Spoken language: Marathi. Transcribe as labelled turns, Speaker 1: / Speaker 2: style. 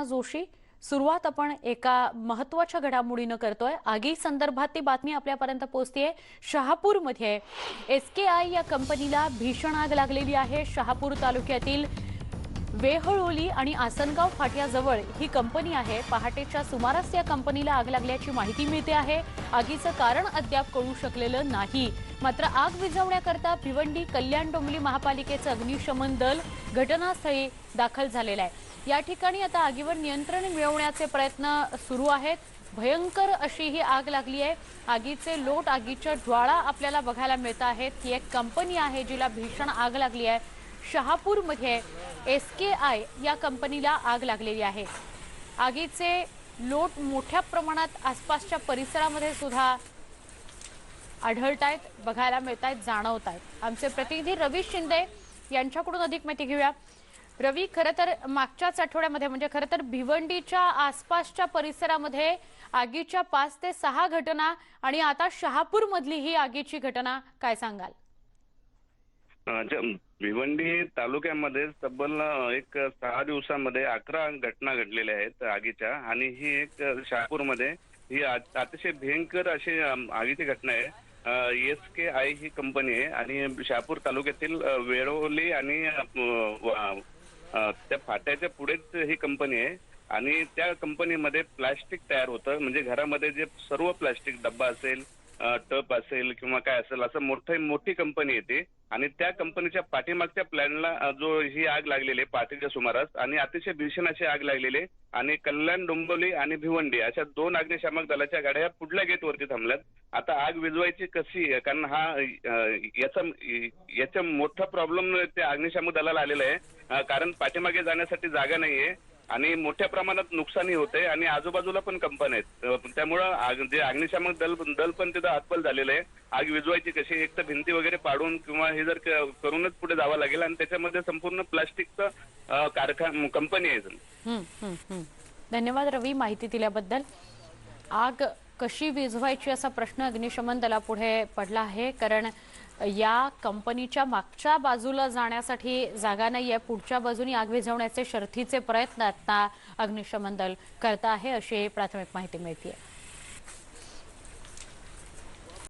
Speaker 1: अर्चना जोशी सुरुवात आपण एका महत्त्वाच्या घडामोडीनं करतोय. आगी संदर्भात ती बातमी आपल्यापर्यंत पोहोचतीये. शहापूरमध्ये एस के आय या कंपनीला भीषण आग लागलेली आहे. शहापूर तालुक्यातील वेहळोली आणि आसनगाव फाट्याजवळ ही कंपनी आहे. पहाटेच्या सुमारास या कंपनीला आग लागल्याची माहिती मिळते आहे. आगीचं कारण अद्याप कळू शकलेलं नाही. मात्र आग विझवण्याकरता भिवंडी कल्याण डोंबली महापालिकेचं अग्निशमन दल घटनास्थळी दाखल झालेलं आहे. या ठिकाणी आता आगीवर नियंत्रण मिळवण्याचे प्रयत्न सुरू आहेत. भयंकर अशी ही आग लागली आहे. आगीचे लोट आगीच्या ज्वाळा आपल्याला बघायला मिळत आहेत ही एक कंपनी आहे जिला भीषण आग लागली आहे. शहापूरमध्ये एस के आय या कंपनीला आग लागलेली आहे. आगीचे लोट मोठ्या प्रमाणात आसपासच्या परिसरामध्ये सुद्धा आढळत आहेत बघायला मिळत आहेत जाणवत आहेत. आमचे प्रतिनिधी रवी शिंदे यांच्याकडून अधिक माहिती घेऊया. रवी खरं तर मागच्याच आठवड्यामध्ये म्हणजे खरं तर भिवंडीच्या आसपासच्या परिसरामध्ये आगीच्या पाच ते सहा घटना आणि आता शहापूरमधली ही आगीची घटना काय सांगाल?
Speaker 2: भिवंडी तालुक्यामध्ये तब्बल एक सहा दिवसामध्ये अकरा घटना घडलेल्या आहेत आगीच्या. आणि ही एक शहापूरमध्ये ही अतिशय भयंकर अशी आगीची घटना आहे. एस के आय ही कंपनी आहे. आणि शहापूर तालुक्यातील अ, वेळोली आणि त्या फाट्याच्या पुढेच ही कंपनी आहे. आणि त्या कंपनीमध्ये प्लास्टिक तयार होतं. म्हणजे घरामध्ये जे सर्व प्लास्टिक डब्बा असेल टप असेल किंवा काय असेल असं मोठं मोठी कंपनी येते. आणि त्या कंपनीच्या पाठीमागच्या प्लॅनला जो ही आग लागलेली आहे पाठीच्या सुमारास आणि अतिशय भीषण अशी आग लागलेली आहे आणि कल्याण डोंबोली आणि भिवंडी अशा दोन अग्निशामक दलाच्या गाड्या या पुढल्या गेटवरती थांबल्यात. आता आग विझवायची कशी आहे? कारण हा याचा याचा मोठा प्रॉब्लेम त्या अग्निशामक दलाला आलेला आहे. कारण पाठीमागे जाण्यासाठी जागा नाहीये. आणि मोठ्या प्रमाणात नुकसानी होते आणि आजूबाजूला पण कंपन्या आहेत. त्यामुळं जे अग्निशामक दल दल पण तिथं हातबल झालेलं आहे. आग विझवायची कशी एक तर भिंती वगैरे पाडून किंवा हे जर करूनच पुढे जावं लागेल आणि त्याच्यामध्ये संपूर्ण प्लास्टिकचं कारखान कंपनी आहे
Speaker 1: धन्यवाद रवी माहिती दिल्याबद्दल. आग कशी विझवायची असा प्रश्न अग्निशमन दलापुढे पडला आहे. कारण या कंपनीच्या मागच्या बाजूला जाण्यासाठी जागा नाही आहे पुढच्या बाजूनी आग विझवण्याचे शर्थीचे प्रयत्न आता अग्निशमन दल करत आहे अशी प्राथमिक माहिती मिळते